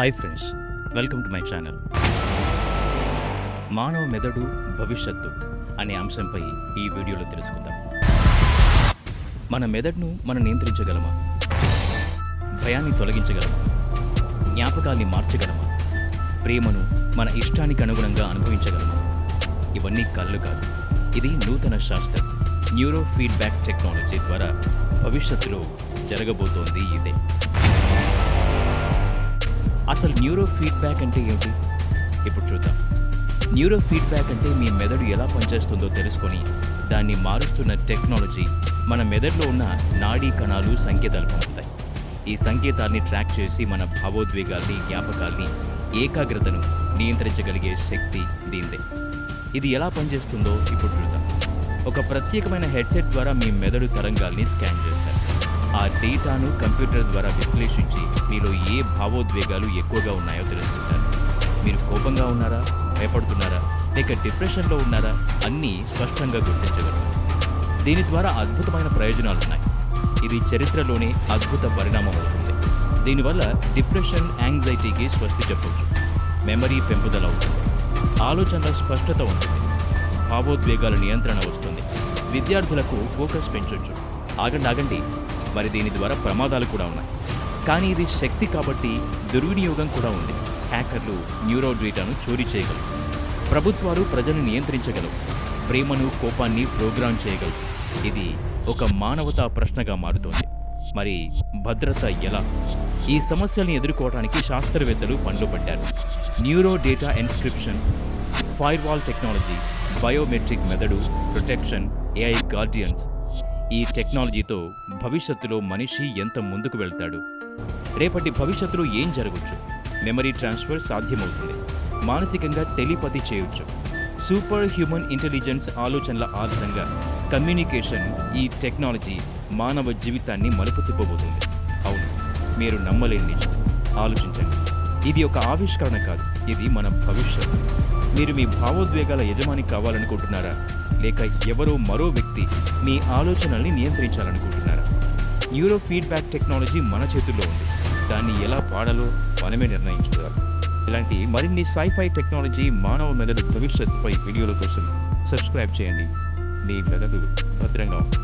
Hi friends welcome to my channel మానవ మెదడు భవిష్యత్తు అనే అంశంపై ఈ వీడియోలో తెలుసుకుందాం. మన మెదడును మనం నియంత్రించగలమా? భయాన్ని తొలగించగలమా? జ్ఞాపకాల్ని మార్చగలమా? ప్రేమను మన ఇష్టానికి అనుగుణంగా అనుభవించగలమా? ఇవన్నీ కళ్ళు కాదు. ఇది నూతన శాస్త్రం. న్యూరో ఫీడ్బ్యాక్ టెక్నాలజీ ద్వారా భవిష్యత్తులో జరగబోతోంది ఇదే. అసలు న్యూరో ఫీడ్బ్యాక్ అంటే ఏమిటి ఇప్పుడు చూద్దాం. న్యూరో ఫీడ్బ్యాక్ అంటే మీ మెదడు ఎలా పనిచేస్తుందో తెలుసుకొని దాన్ని మారుస్తున్న టెక్నాలజీ మన మెదడులో ఉన్న నాడీ కణాలు సంకేతాలు పంపుతాయి. ఈ సంకేతాల్ని ట్రాక్ చేసి మన భావోద్వేగాల్ని జ్ఞాపకాల్ని ఏకాగ్రతను నియంత్రించగలిగే శక్తి దీందే ఇది ఎలా పనిచేస్తుందో ఇప్పుడు చూద్దాం. ఒక ప్రత్యేకమైన హెడ్సెట్ ద్వారా మీ మెదడు తరంగాల్ని స్కాన్ చేస్తుంది. ఆ డేటాను కంప్యూటర్ ద్వారా విశ్లేషించి మీలో ఏ భావోద్వేగాలు ఎక్కువగా ఉన్నాయో తెలుసుకుంటారు మీరు కోపంగా ఉన్నారా? భయపడుతున్నారా? లేక డిప్రెషన్లో ఉన్నారా? అన్నీ స్పష్టంగా గుర్తించగలరు. దీని ద్వారా అద్భుతమైన ప్రయోజనాలు ఉన్నాయి ఇది చరిత్రలోనే అద్భుత పరిణామం అవుతుంది. దీనివల్ల డిప్రెషన్ యాంగ్జైటీకి స్వస్తి చెప్పవచ్చు మెమరీ పెంపుదల అవుతుంది. ఆలోచనల స్పష్టత ఉంటుంది. భావోద్వేగాల నియంత్రణ వస్తుంది. విద్యార్థులకు ఫోకస్ పెంచొచ్చు. ఆగండి ఆగండి. మరి దీని ద్వారా ప్రమాదాలు కూడా ఉన్నాయి. కానీ ఇది శక్తి కాబట్టి దుర్వినియోగం కూడా ఉంది. హ్యాకర్లు న్యూరో డేటాను చోరీ చేయగలరు. ప్రభుత్వాలు ప్రజలను నియంత్రించగలవు. ప్రేమను కోపాన్ని ప్రోగ్రాం చేయగలవు. ఇది ఒక మానవతా ప్రశ్నగా మారుతోంది. మరి భద్రత ఎలా? ఈ సమస్యల్ని ఎదుర్కోవడానికి శాస్త్రవేత్తలు పనులు పడ్డారు neuro data encryption firewall technology biometric method protection AI guardians ఈ టెక్నాలజీతో భవిష్యత్తులో మనిషి ఎంత ముందుకు వెళ్తాడు? రేపటి భవిష్యత్తులో ఏం జరగచ్చు? మెమరీ ట్రాన్స్ఫర్ సాధ్యమవుతుంది. మానసికంగా టెలిపతి చేయొచ్చు. సూపర్ హ్యూమన్ ఇంటెలిజెన్స్ ఆలోచనల ఆధారంగా కమ్యూనికేషన్ ఈ టెక్నాలజీ మానవ జీవితాన్ని మలుపు తిప్పబోతుంది అవును మీరు నమ్మలేని నిజం. ఆలోచించండి. ఇది ఒక ఆవిష్కరణ కాదు. ఇది మన భవిష్యత్తు. మీరు మీ భావోద్వేగాల యజమాని కావాలనుకుంటున్నారా? లేక ఎవరో మరో వ్యక్తి మీ ఆలోచనల్ని నియంత్రించాలనుకుంటున్నారా? న్యూరో ఫీడ్బ్యాక్ టెక్నాలజీ మన చేతుల్లో ఉంది. దాన్ని ఎలా వాడాలో మనమే నిర్ణయించుకోవాలి. ఇలాంటి మరిన్ని సైఫై టెక్నాలజీ మానవ మెదడు భవిష్యత్తుపై వీడియోల కోసం సబ్స్క్రైబ్ చేయండి. మీ మెదడు భద్రంగా ఉంటుంది.